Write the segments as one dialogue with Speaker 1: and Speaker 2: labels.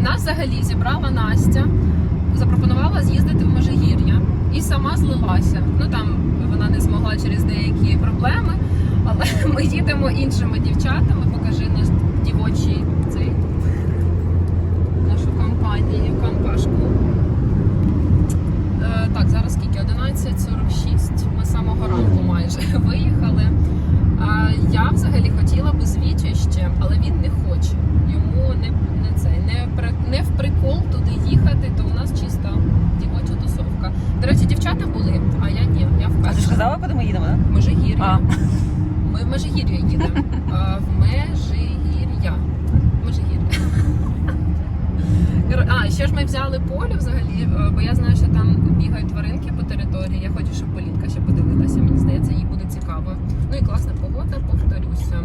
Speaker 1: Нас взагалі зібрала Настя, запропонувала з'їздити в Межигір'я і сама злилася. Ну там вона не змогла через деякі проблеми, але ми їдемо іншими дівчатами. Покажи наш дівочий цей нашу компанію, компашку. Е, так, зараз скільки? 11.46. Ми самого ранку майже виїхали. Е, я взагалі хотіла би з Вітю ще, але він не хоче. Йому не, не, в прикол туди їхати, то у нас чисто дівоча тусовка. До речі, дівчата були, а я ні, я
Speaker 2: А ти ж казала, куди ми їдемо, так?
Speaker 1: Межигір'я.
Speaker 2: А.
Speaker 1: Ми в Межигір'я їдемо. В Межигір'я. Межигір'я. А, ще ж ми взяли поле взагалі, е, бо я знаю, що там бігають тваринки по території. Я хочу, щоб Полінка ще подивилася. Мені здається, їй буде цікаво. Ну і класна погода, повторюся.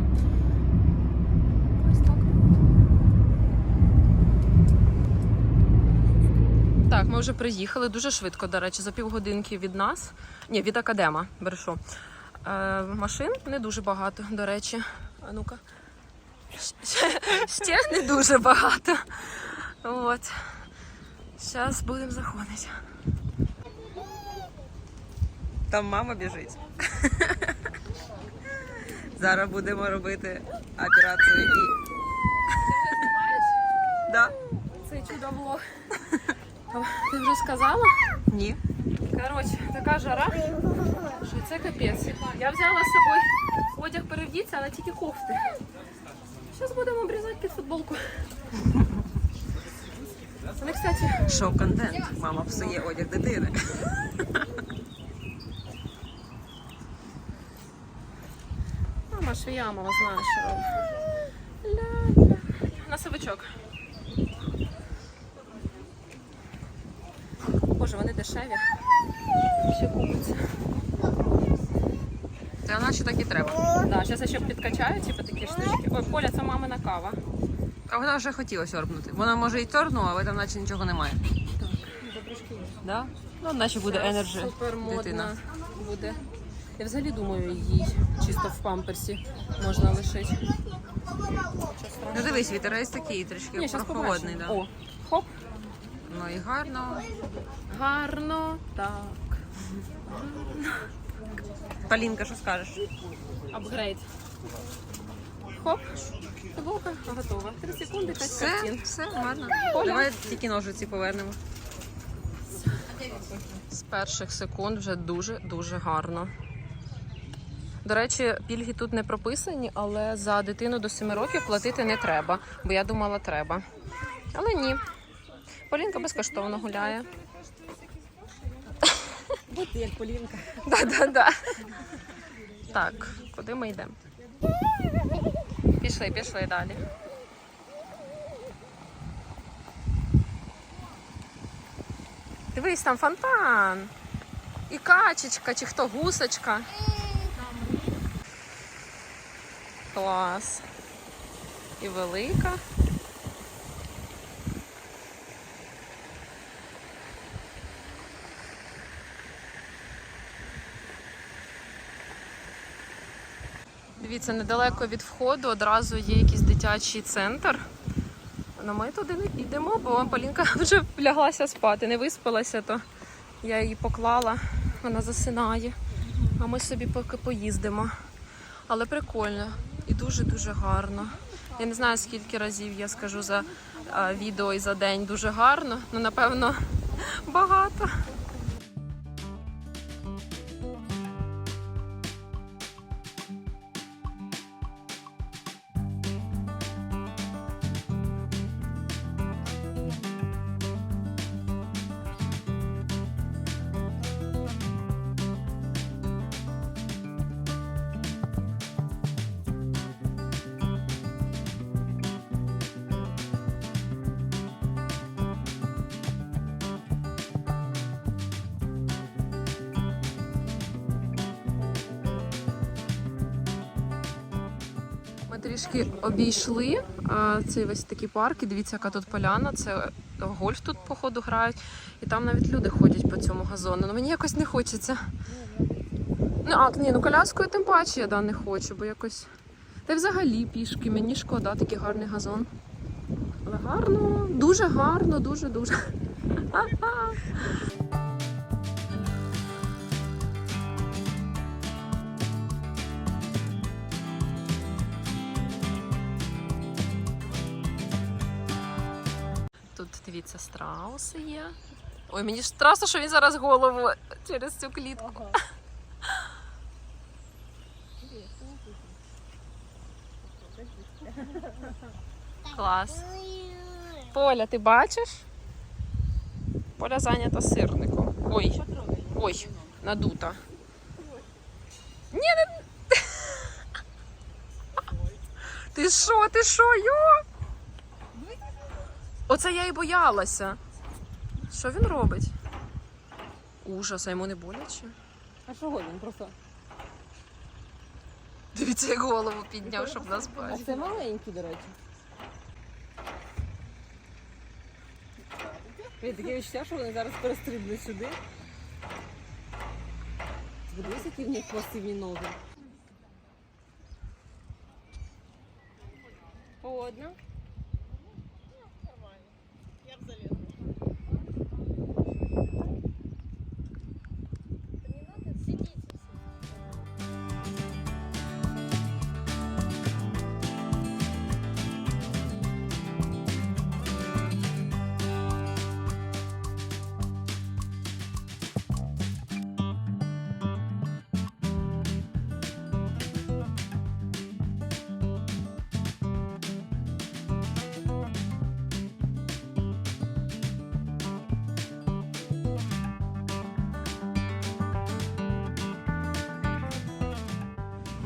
Speaker 1: Ось так. Так, ми вже приїхали дуже швидко, до речі, за півгодинки від нас. Ні, від академа, брешу. Е, машин не дуже багато, до речі. А ну-ка. Ще, ще не дуже багато. От. Зараз будемо заходити.
Speaker 2: Там мама біжить. Зараз будемо робити операцію і. Да?
Speaker 1: Це чудово. Ти вже сказала?
Speaker 2: Ні.
Speaker 1: Коротше, така жара, що це капець. Я взяла з собою одяг перевдіться, але тільки кофти. Зараз будемо обрізати під футболку. Вони, кстати,
Speaker 2: Шоу контент. Мама псує одяг дитини.
Speaker 1: мама швія, мама знає, що робить. Ля-ля. Носовичок. Боже, вони дешеві. Ще купиться.
Speaker 2: Та наче так і треба.
Speaker 1: Да, зараз я ще підкачаю, типу такі штучки. Ой, Поля, це мамина кава.
Speaker 2: А вона вже хотіла сьорбнути. Вона може і торнула, але там наче нічого немає.
Speaker 1: Добрушки є.
Speaker 2: Да? Ну, наче буде енерджі.
Speaker 1: Супер модна
Speaker 2: дитина.
Speaker 1: буде. Я взагалі думаю, їй чисто в памперсі можна лишити.
Speaker 2: Ну дивись, вітерець такий трішки
Speaker 1: Ні, зараз
Speaker 2: прохолодний.
Speaker 1: побачимо.
Speaker 2: Да.
Speaker 1: О,
Speaker 2: Ну і гарно.
Speaker 1: гарно, так.
Speaker 2: Полінка, що скажеш?
Speaker 1: Апгрейд. Хоп, футболка готова. Три секунди, п'ять
Speaker 2: Все,
Speaker 1: картин.
Speaker 2: все, гарно.
Speaker 1: Оля.
Speaker 2: Давай тільки ножиці повернемо.
Speaker 1: З перших секунд вже дуже-дуже гарно. До речі, пільги тут не прописані, але за дитину до 7 років платити не треба, бо я думала, треба. Але ні. Полінка безкоштовно гуляє.
Speaker 2: Будь як Полінка.
Speaker 1: Да-да-да. Так, куди ми йдемо? Пішли, пішли далі. Дивись, там фонтан. І качечка, чи хто гусочка. Клас. І велика. Дивіться, недалеко від входу одразу є якийсь дитячий центр. Ну ми туди не підемо, бо Полінка вже ляглася спати, не виспалася, то я її поклала, вона засинає. А ми собі поки поїздимо. Але прикольно і дуже-дуже гарно. Я не знаю, скільки разів я скажу за відео і за день дуже гарно, ну напевно багато. Трішки обійшли а, цей весь такий парк. І дивіться, яка тут поляна. Це гольф тут, походу, грають. І там навіть люди ходять по цьому газону. Ну мені якось не хочеться. Ну, а, ні, ну коляскою тим паче я да, не хочу, бо якось. Та й взагалі пішки, мені шкода, такий гарний газон. Але гарно, дуже гарно, дуже-дуже. страуси є. Ой, мені ж страшно, що він зараз голову через цю клітку. Клас. Поля, ти бачиш? Поля зайнята сирником. Ой, ой, надута. Ні, не... Ти що, ти що, йо? Оце я і боялася. Що він робить? Ужас, а йому не боляче.
Speaker 2: А чого він просто?
Speaker 1: Дивіться, як голову підняв, щоб нас
Speaker 2: А це маленький, до речі. Таке відчуття, що вони зараз перестрибнуть сюди. Подивись, які в них масивні ноги. Одна.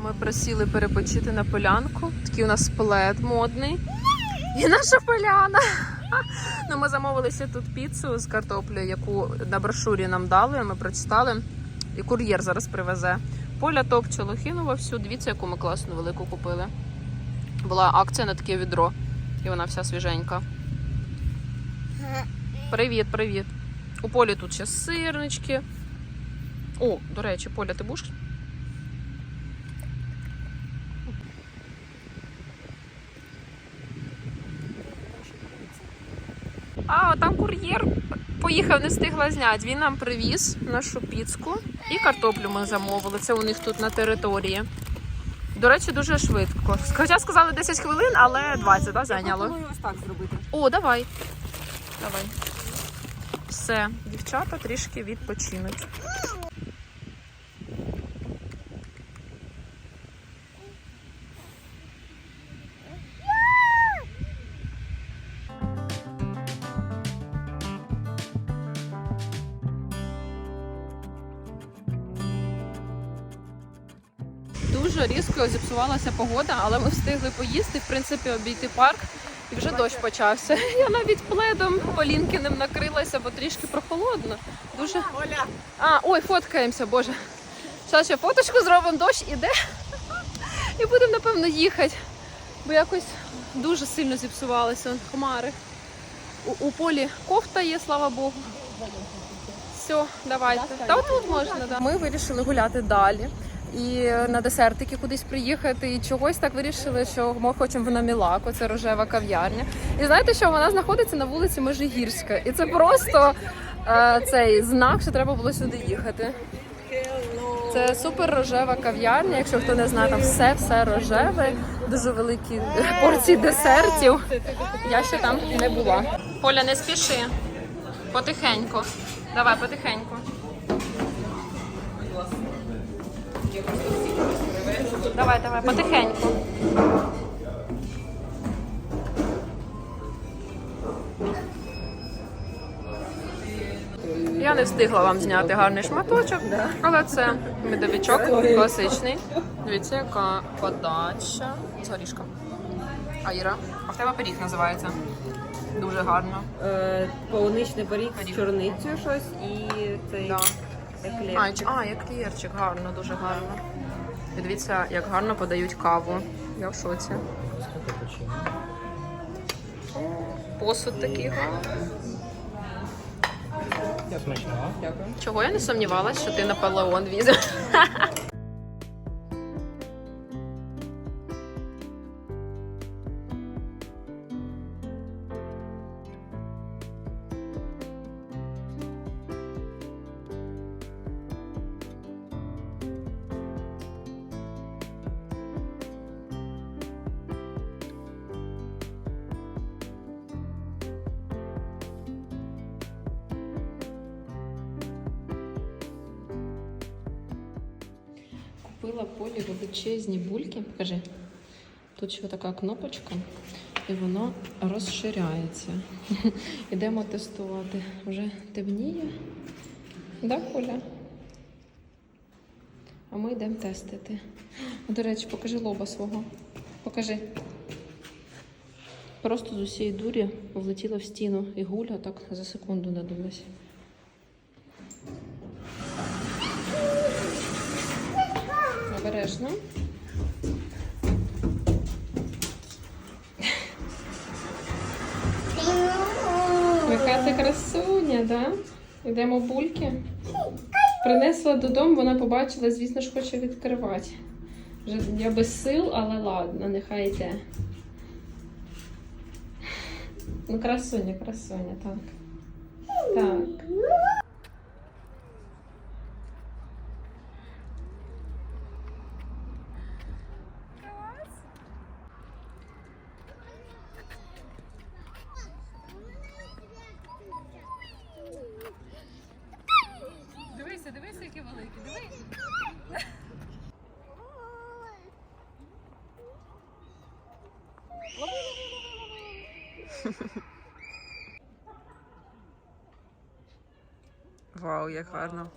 Speaker 1: Ми просили перепочити на полянку. Такий у нас плед модний. І наша поляна. Ну, ми замовилися тут піцу з картоплею, яку на брошурі нам дали. Ми прочитали. І кур'єр зараз привезе. Поля топче лохину вовсю. Дивіться, яку ми класну велику купили. Була акція на таке відро, і вона вся свіженька. Привіт, привіт. У полі тут ще сирнички. О, до речі, Поля, ти будеш А, там кур'єр поїхав, не встигла зняти. Він нам привіз нашу піцку і картоплю ми замовили. Це у них тут на території. До речі, дуже швидко. Хоча сказали 10 хвилин, але 20 да, зайняло.
Speaker 2: Ось так зробити.
Speaker 1: О, давай. Давай. Все, дівчата трішки відпочинуть. Дуже різко зіпсувалася погода, але ми встигли поїсти, в принципі, обійти парк. І вже дощ почався. Я навіть пледом Полінкиним накрилася, бо трішки прохолодно. Дуже. А, ой, фоткаємося, боже. Зараз ще фоточку зробимо, дощ іде. І будемо, напевно, їхати. Бо якось дуже сильно зіпсувалися хмари. У, у полі кофта є, слава Богу. Все, давайте. Та тут можна, да. Ми вирішили гуляти далі. І на десертики кудись приїхати, і чогось так вирішили, що ми хочемо в Намілаку, це рожева кав'ярня. І знаєте, що вона знаходиться на вулиці Межигірська, і це просто е, цей знак, що треба було сюди їхати. Це супер рожева кав'ярня. Якщо хто не знає, там все все рожеве, дуже великі порції десертів. Я ще там не була. Поля, не спіши. Потихеньку. Давай, потихеньку. Давай, давай, потихеньку. Я не встигла вам зняти гарний шматочок, але це медовичок класичний. Дивіться, яка подача з горішком. А Іра, а в тебе пиріг називається. Дуже гарно.
Speaker 2: Е, полуничний Поріг. з чорницею щось і цей
Speaker 1: Да.
Speaker 2: Еклер.
Speaker 1: А, а, як клєрчик, гарно, дуже гарно. І дивіться, як гарно подають каву. Я в шоці. Посуд такий гарний.
Speaker 3: Я смачна.
Speaker 2: Дякую.
Speaker 1: Чого я не сумнівалася, що ти Наполеон візьмеш? Купила полі величезні бульки. Покажи. Тут ще така кнопочка, і воно розширяється. Ідемо тестувати. Вже темніє. Да, Коля? А ми йдемо тестити. До речі, покажи лоба свого. Покажи. Просто з усієї дурі влетіла в стіну і гуля так за секунду надулась. Обережно. Яка ти красуня, да? Йдемо бульки. Принесла додому, вона побачила, звісно ж, хоче відкривати. Вже я без сил, але ладно, нехай йде. Ну, красуня, красуня, так. Так.
Speaker 2: Вау, як гарно.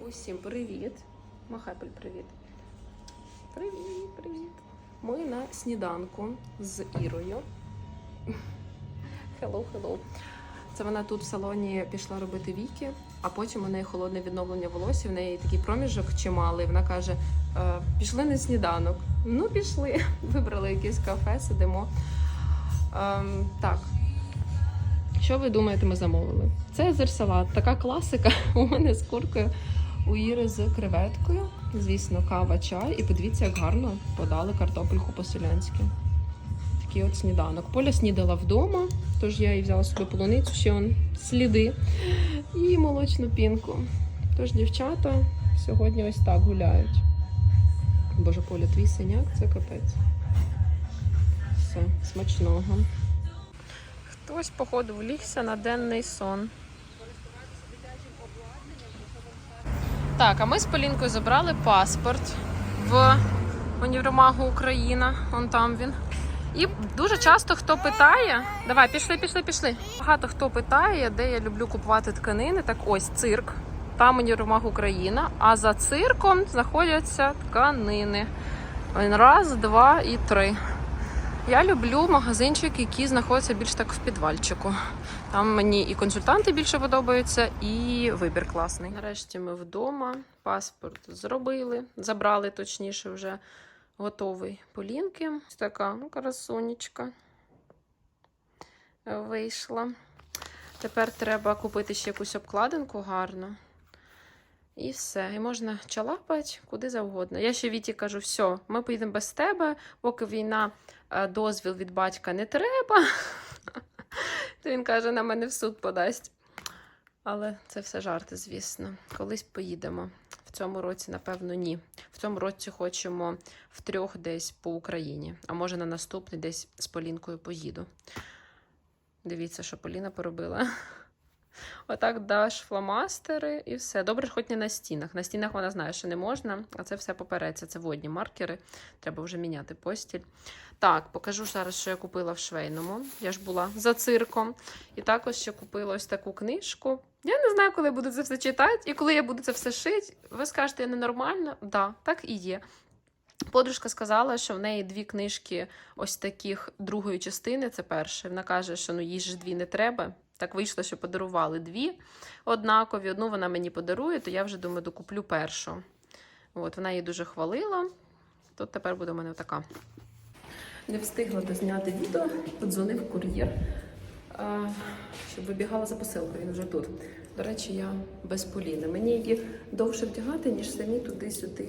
Speaker 1: Усім привіт. Махапель, привіт. Привіт, привіт. Ми на сніданку з Ірою. Hello, hello. Це вона тут в салоні пішла робити віки, а потім у неї холодне відновлення волосся. В неї такий проміжок чималий. Вона каже: «Е, пішли на сніданок. Ну, пішли. Вибрали якесь кафе, сидимо. Ем, так. Що ви думаєте, ми замовили? Цезар салат, така класика. У мене з куркою, у Іри з креветкою. Звісно, кава, чай. І подивіться, як гарно подали картопельку по-селянськи. Такий от сніданок. Поля снідала вдома, тож я і взяла собі полуницю, ще он сліди і молочну пінку. Тож дівчата сьогодні ось так гуляють. Боже, Поля, твій синяк це капець. Все, смачного. Хтось, походу, влігся на денний сон. Так, а ми з Полінкою забрали паспорт в універмагу Україна. Вон там він. І дуже часто хто питає. Давай, пішли, пішли, пішли. Багато хто питає, де я люблю купувати тканини. Так ось цирк. Там універмаг Україна. А за цирком знаходяться тканини. Раз, два і три. Я люблю магазинчик, який знаходиться більш так в підвальчику. Там мені і консультанти більше подобаються, і вибір класний. Нарешті ми вдома. Паспорт зробили, забрали точніше вже готовий полінки. Ось така ну, красунечка вийшла. Тепер треба купити ще якусь обкладинку гарну. І все. І можна чалапати куди завгодно. Я ще Віті кажу, все, ми поїдемо без тебе, поки війна, е, дозвіл від батька не треба. То він каже, на мене в суд подасть. Але це все жарти, звісно. Колись поїдемо. В цьому році, напевно, ні. В цьому році хочемо втрьох десь по Україні, а може на наступний десь з Полінкою поїду. Дивіться, що Поліна поробила. Отак даш фломастери і все. Добре, хоч не на стінах. На стінах вона знає, що не можна, а це все попереться. Це водні маркери. Треба вже міняти постіль. Так, покажу зараз, що я купила в швейному. Я ж була за цирком. І також ще купила ось таку книжку. Я не знаю, коли я буду це все читати, і коли я буду це все шити. Ви скажете, я ненормальна? Да, так і є. Подружка сказала, що в неї дві книжки ось таких другої частини. Це перше. Вона каже, що ну їй ж дві не треба. Так вийшло, що подарували дві однакові. Одну вона мені подарує, то я вже думаю, докуплю першу. От, вона її дуже хвалила. Тут тепер буде у мене така. Не встигла дозняти відео, подзвонив кур'єр, щоб вибігала за посилкою, він вже тут. До речі, я без Поліни. Мені її довше вдягати, ніж самі туди-сюди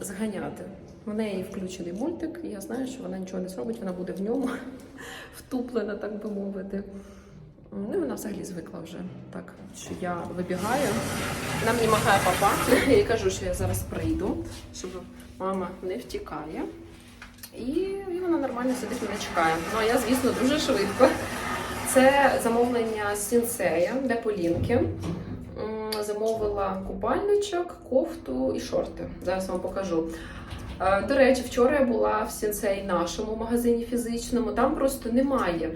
Speaker 1: зганяти. В неї включений мультик, і я знаю, що вона нічого не зробить, вона буде в ньому втуплена, так би мовити. Ну, і вона взагалі звикла вже так, що я вибігаю. Вона мені махає папа. Я їй кажу, що я зараз прийду, щоб мама не втікає. І, і вона нормально сидить мене чекає. Ну а я, звісно, дуже швидко. Це замовлення з сінсея, де Полінки. Замовила купальничок, кофту і шорти. Зараз вам покажу. Е, До речі, вчора я була в сінсей нашому магазині фізичному. Там просто немає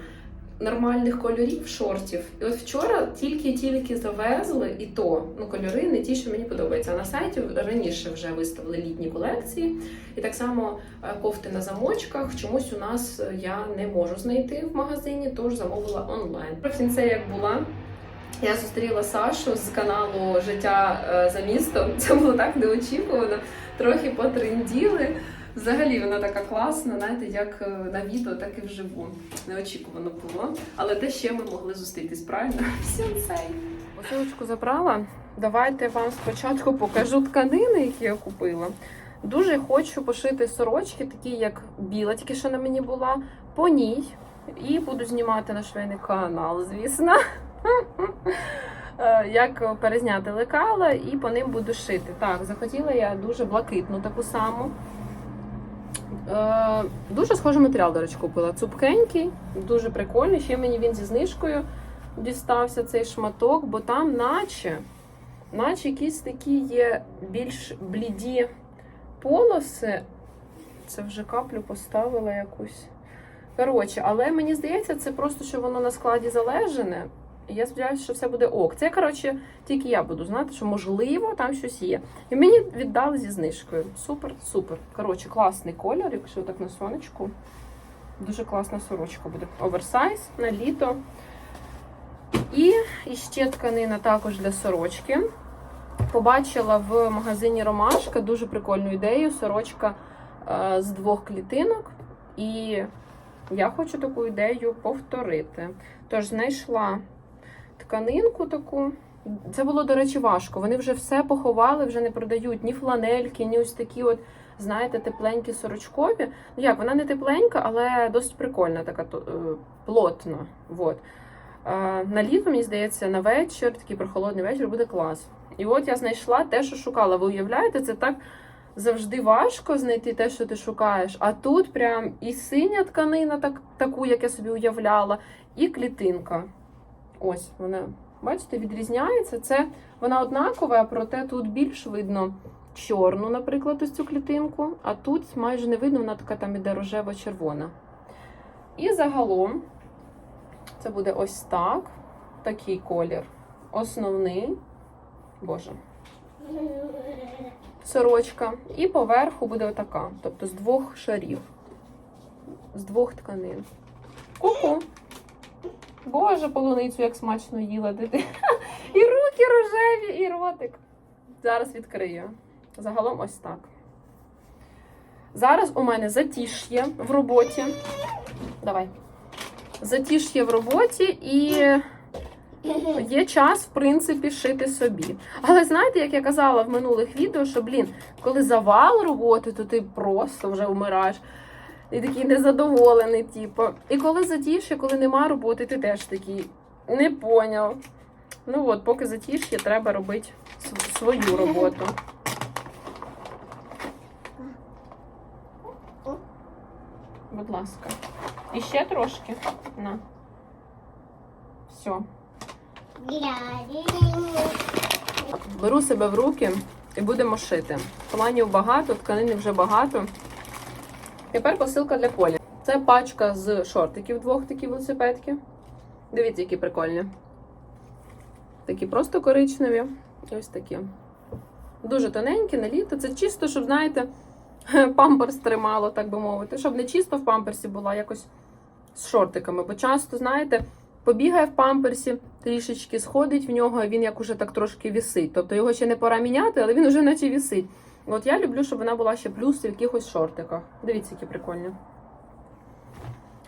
Speaker 1: нормальних кольорів шортів. І от вчора тільки-тільки завезли, і то ну кольори не ті, що мені подобаються. На сайті раніше вже виставили літні колекції, і так само е, кофти на замочках. Чомусь у нас е, я не можу знайти в магазині, тож замовила онлайн. Про кінце як була. Я зустріла Сашу з каналу Життя е, за містом. Це було так неочікувано. Трохи потренділи. Взагалі вона така класна, знаєте, як е, на відео, так і вживу. Неочікувано було. Але де ще ми могли зустрітись, правильно? Сенсей. Посилочку забрала. Давайте вам спочатку покажу тканини, які я купила. Дуже хочу пошити сорочки, такі як біла, тільки що на мені була, по ній. І буду знімати на швейний канал, звісно. Е, Як перезняти лекала і по ним буду шити. Так, захотіла я дуже блакитну таку саму. Е, дуже схожий матеріал, до речі, купила. Цупкенький, дуже прикольний. Ще мені він зі знижкою дістався цей шматок, бо там, наче, наче якісь такі є більш бліді полоси. Це вже каплю поставила якусь. Коротше, але мені здається, це просто, що воно на складі залежне. І я сподіваюся, що все буде ок. Це, коротше, тільки я буду знати, що можливо там щось є. І мені віддали зі знижкою. Супер, супер. Коротше, класний колір, якщо так на сонечку. Дуже класна сорочка буде. Оверсайз на літо. І ще тканина також для сорочки. Побачила в магазині Ромашка дуже прикольну ідею. Сорочка е, з двох клітинок. І я хочу таку ідею повторити. Тож знайшла тканинку таку. Це було, до речі, важко. Вони вже все поховали, вже не продають ні фланельки, ні ось такі от, знаєте, тепленькі сорочкові. Ну як, вона не тепленька, але досить прикольна, така е, плотна. Вот. Е, На літо, мені здається, на вечір, такий прохолодний вечір, буде клас. І от я знайшла те, що шукала. Ви уявляєте, це так завжди важко знайти те, що ти шукаєш. А тут прям і синя тканина, так, таку, як я собі уявляла, і клітинка. Ось вона, бачите, відрізняється. Це вона однакова, проте тут більш видно чорну, наприклад, ось цю клітинку, а тут майже не видно, вона така там іде рожево-червона. І загалом це буде ось так. Такий колір. Основний. Боже. Сорочка. І поверху буде отака. Тобто з двох шарів. З двох тканин. Ку-ку. Боже, полуницю як смачно їла дитина. І руки рожеві, і ротик. Зараз відкрию. Загалом ось так. Зараз у мене затіш'є в роботі. Давай. Затіш'є в роботі і є час, в принципі, шити собі. Але знаєте, як я казала в минулих відео, що, блін, коли завал роботи, то ти просто вже вмираєш. І такий незадоволений, типу. І коли затіш'я, коли нема роботи, ти теж такий не поняв. Ну от, поки затіш'я, треба робити свою роботу. Будь ласка. І ще трошки. На. Все. Беру себе в руки і будемо шити. Планів багато, тканини вже багато. Тепер посилка для Полі. Це пачка з шортиків двох такі велосипедки. Дивіться, які прикольні. Такі просто коричневі. Ось такі. Дуже тоненькі на літо. Це чисто, щоб, знаєте, памперс тримало, так би мовити. Щоб не чисто в памперсі була, якось з шортиками. Бо часто, знаєте, побігає в памперсі, трішечки сходить в нього, і він як уже так трошки вісить. Тобто його ще не пора міняти, але він уже наче вісить. От я люблю, щоб вона була ще плюс в якихось шортиках. Дивіться, які прикольні.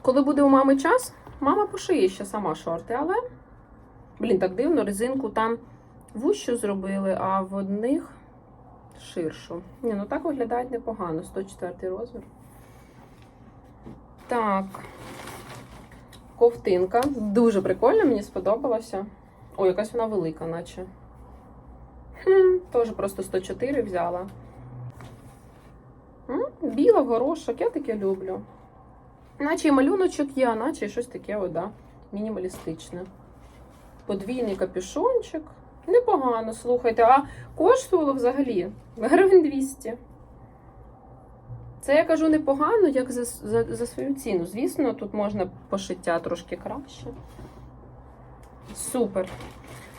Speaker 1: Коли буде у мами час, мама пошиє ще сама шорти, але. Блін, так дивно, резинку там вущу зробили, а в одних ширшу. Ні, ну так виглядає непогано. 104 розмір. Так. Ковтинка. Дуже прикольна, мені сподобалася. О, якась вона велика, наче. Хм, теж просто 104 взяла. Біла горошок, я таке люблю. Наче і малюночок є, а наче і щось таке, да, мінімалістичне. Подвійний капюшончик. Непогано, слухайте. А коштувало взагалі гривень 200. Це я кажу непогано, як за, за, за свою ціну. Звісно, тут можна пошиття трошки краще. Супер.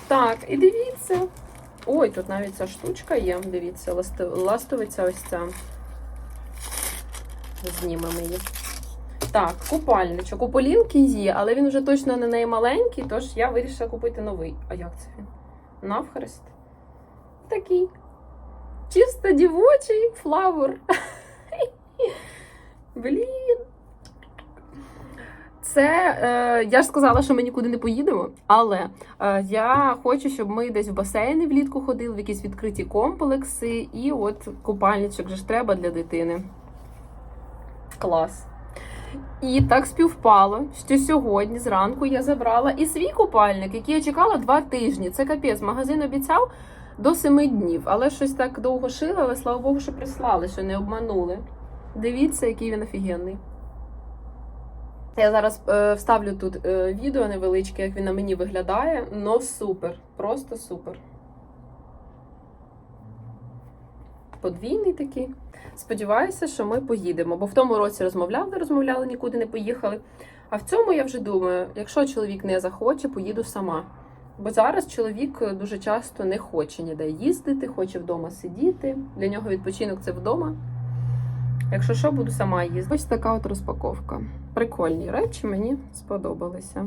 Speaker 1: Так, і дивіться. Ой, тут навіть ця штучка є. Дивіться, ластовиця ось ця. Знімемо її. Так, купальничок. У Полінки є, але він вже точно не неї маленький, тож я вирішила купити новий. А як це він? Навхрест. Такий. Чисто дівочий флавор. Блін. Це е, я ж сказала, що ми нікуди не поїдемо, але е, я хочу, щоб ми десь в басейни влітку ходили, в якісь відкриті комплекси, і от купальничок же ж треба для дитини. Клас. І так співпало, що сьогодні зранку я забрала і свій купальник, який я чекала два тижні. Це капець. Магазин обіцяв до семи днів, але щось так довго шили, але слава Богу, що прислали, що не обманули. Дивіться, який він офігенний. Я зараз е, вставлю тут е, відео невеличке, як він на мені виглядає. Ну супер, просто супер. Подвійний такий. Сподіваюся, що ми поїдемо, бо в тому році розмовляли, розмовляли, нікуди не поїхали. А в цьому я вже думаю, якщо чоловік не захоче, поїду сама. Бо зараз чоловік дуже часто не хоче ніде їздити, хоче вдома сидіти. Для нього відпочинок це вдома. Якщо що, буду сама їздити. Ось така от розпаковка. Прикольні речі мені сподобалися.